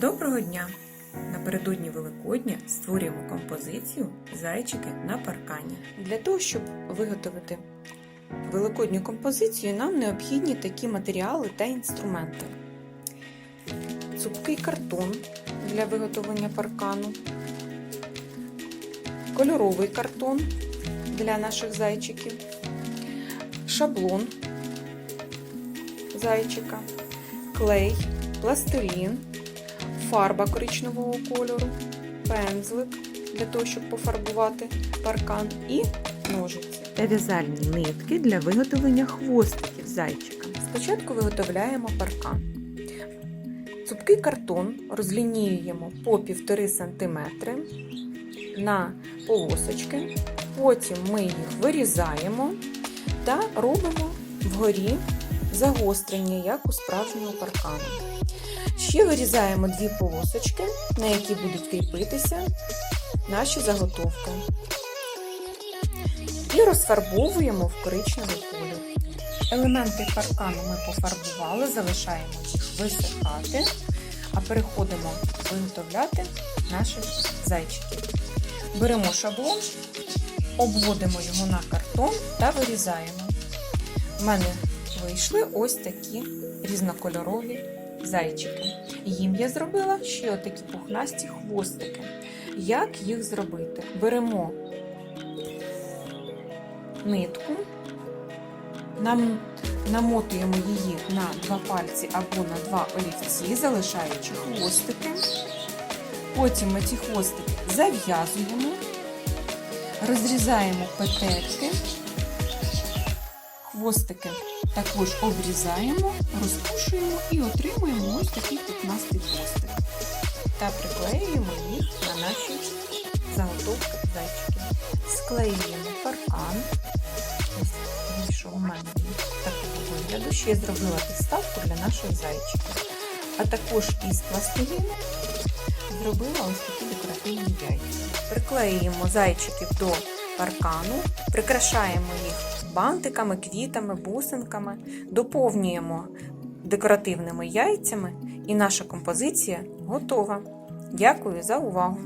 Доброго дня! Напередодні Великодня створюємо композицію Зайчики на паркані. Для того, щоб виготовити великодню композицію, нам необхідні такі матеріали та інструменти: цупкий картон для виготовлення паркану, кольоровий картон для наших зайчиків, шаблон зайчика, клей, пластилін, фарба коричневого кольору, пензлик для того, щоб пофарбувати паркан, і ножиці. та в'язальні нитки для виготовлення хвостиків зайчика. Спочатку виготовляємо паркан. Цупкий картон розлінюємо по 1,5 см на полосочки. Потім ми їх вирізаємо та робимо вгорі загострення, як у справжнього паркану. Ще вирізаємо дві полосочки, на які будуть кріпитися наші заготовки. І розфарбовуємо в коричневий колір. Елементи паркану ми пофарбували, залишаємо їх висихати, а переходимо виготовляти наших зайчиків. Беремо шаблон, обводимо його на картон та вирізаємо. У мене вийшли ось такі різнокольорові зайчики. Їм я зробила ще отакі пухнасті хвостики. Як їх зробити? Беремо нитку, нам намотуємо її на два пальці або на два олівці, залишаючи хвостики. Потім ми ці хвостики зав'язуємо, розрізаємо петельки, хвостики також обрізаємо, розпушуємо і отримуємо ось такий пухнастий хвостик. Та приклеюємо їх на наші заготовки зайчиків. Склеюємо паркан. Ось вийшов у мене такого вигляду. Ще зробила підставку для наших зайчиків. А також із пластиліну зробила ось такі декоративні яйця. Приклеюємо зайчиків до паркану, прикрашаємо їх бантиками, квітами, бусинками, доповнюємо декоративними яйцями, і наша композиція готова. Дякую за увагу!